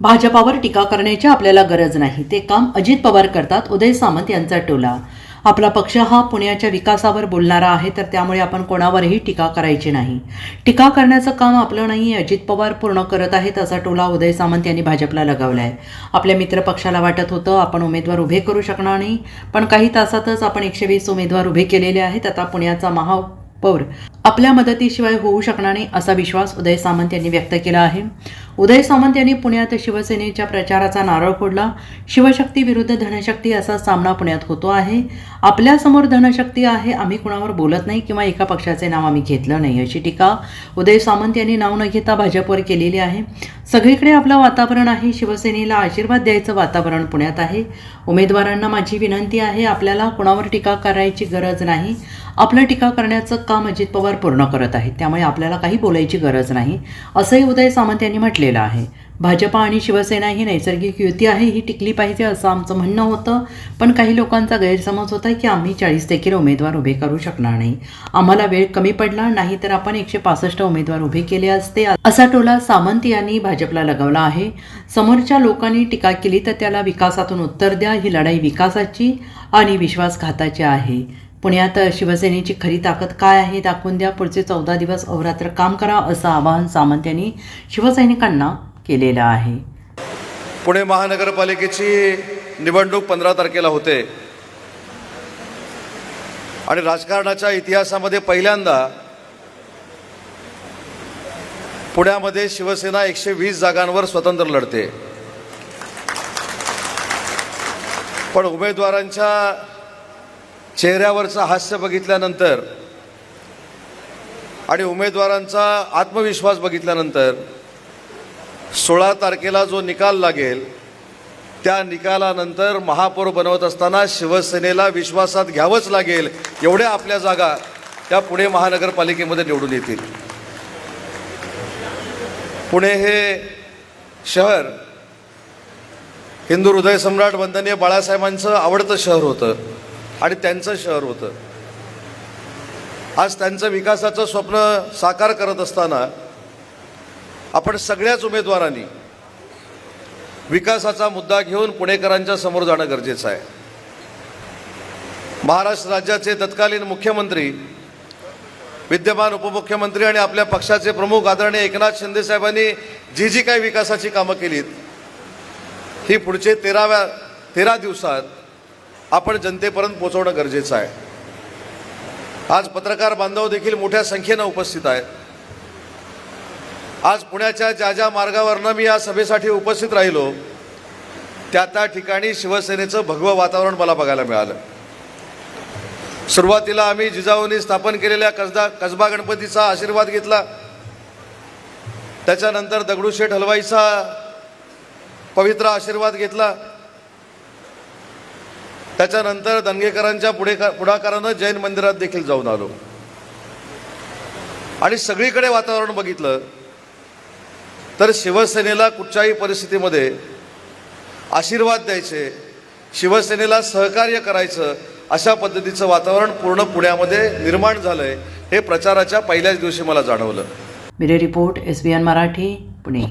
भाजपावर टीका करण्याची आपल्याला गरज नाही. ते काम अजित पवार करतात उदय सामंत यांचा टोला. आपला पक्ष हा पुण्याच्या विकासावर बोलणारा आहे तर त्यामुळे आपण कोणावरही टीका करायची नाही. टीका करण्याचं काम आपलं नाही अजित पवार पूर्ण करत आहेत असा टोला उदय सामंत यांनी भाजपला लगावला आहे आपल्या मित्र पक्षाला वाटत होतं आपण उमेदवार उभे करू शकणार नाही पण काही तासातच आपण एकशे वीस उमेदवार उभे केलेले आहेत आता पुण्याचा महापौर आपल्या मदतीशिवाय होऊ शकणार नाही असा विश्वास उदय सामंत यांनी व्यक्त केला आहे. उदय सामंत यांनी पुण्यात शिवसेनेच्या प्रचाराचा नारळ फोडला. शिवशक्ती विरुद्ध धनशक्ती असा सामना पुण्यात होतो आहे. आपल्यासमोर धनशक्ती आहे आम्ही कुणावर बोलत नाही किंवा एका पक्षाचे नाव आम्ही घेतलं नाही अशी टीका उदय सामंत यांनी नाव न घेता भाजपवर केलेली आहे. सगळीकडे आपलं वातावरण आहे शिवसेनेला आशीर्वाद द्यायचं वातावरण पुण्यात आहे. उमेदवारांना माझी विनंती आहे आपल्याला कुणावर टीका करायची गरज नाही. आपलं टीका करण्याचं काम अजित पवार पूर्ण करत आहेत त्यामुळे आपल्याला काही बोलायची गरज नाही असंही उदय सामंत यांनी म्हटले केलेला आहे. भाजपा आणि शिवसेना ही नैसर्गिक युती आहे ही टिकली पाहिजे असं आमचं म्हणणं होतं. पण काही लोकांचा गैरसमज होता की आम्ही चाळीस देखील उमेदवार उभे करू शकणार नाही. आम्हाला वेळ कमी पडला नाही तर आपण एकशे पासष्ट उमेदवार उभे केले असते. असा टोला सामंत यांनी भाजपला लगावला आहे. समोरच्या लोकांनी टीका केली तर त्याला विकासातून उत्तर द्या ही लढाई विकासाची आणि विश्वासघाताची आहे. पुण्यात शिवसेनेची खरी ताकद काय आहे दाखवून द्या. पुढचे चौदा दिवस अवरात्र काम करा असं आवाहन सामंत यांनी शिवसैनिकांना केलेलं आहे. पुणे महानगरपालिकेची निवडणूक पंधरा तारखेला होते. आणि राजकारणाच्या इतिहासामध्ये पहिल्यांदा पुण्यामध्ये शिवसेना एकशे वीस जागांवर स्वतंत्र लढते. पण उमेदवारांच्या चेहऱ्यावरचं हास्य बघितल्यानंतर आणि उमेदवारांचा आत्मविश्वास बघितल्यानंतर सोळा तारखेला जो निकाल लागेल त्या निकालानंतर महापौर बनवत असताना शिवसेनेला विश्वासात घ्यावंच लागेल एवढ्या आपल्या जागा त्या पुणे महानगरपालिकेमध्ये निवडून येतील. पुणे हे शहर हिंदू हृदय सम्राट वंदनीय बाळासाहेबांचं आवडतं शहर होतं. आणि त्यांचं शहर होतं. आज त्यांचं विकासाचं स्वप्न साकार करत असताना आपण सगळ्याच उमेदवारांनी विकासाचा मुद्दा घेऊन पुणेकरांच्या समोर जाणं गरजेचं आहे. महाराष्ट्र राज्याचे तत्कालीन मुख्यमंत्री विद्यमान उपमुख्यमंत्री आणि आपल्या पक्षाचे प्रमुख आदरणीय एकनाथ शिंदे साहेबांनी जी जी काही विकासाची कामं केलीत ही पुढचे तेराव्या तेरा दिवसात आपण जनतेपर्यंत पोहोचवणं गरजेचं आहे. आज पत्रकार बांधव देखील मोठ्या संख्येनं उपस्थित आहेत. आज पुण्याच्या ज्या ज्या मार्गावरनं मी या सभेसाठी उपस्थित राहिलो त्या त्या ठिकाणी शिवसेनेचं भगवं वातावरण मला बघायला मिळालं. सुरुवातीला आम्ही जिजाऊंनी स्थापन केलेल्या कसदा कसबा गणपतीचा आशीर्वाद घेतला. त्याच्यानंतर दगडूशेठ हलवाईचा पवित्र आशीर्वाद घेतला. त्याच्यानंतर दंगेकरांच्या पुढे पुढाकारानं जैन मंदिरात देखील जाऊन आलो. आणि सगळीकडे वातावरण बघितलं तर शिवसेनेला कुठच्याही परिस्थितीमध्ये आशीर्वाद द्यायचे शिवसेनेला सहकार्य करायचं अशा पद्धतीचं वातावरण पूर्ण पुण्यामध्ये निर्माण झालंय हे प्रचाराच्या पहिल्याच दिवशी मला जाणवलं. Bureau report S B N Marathi Pune.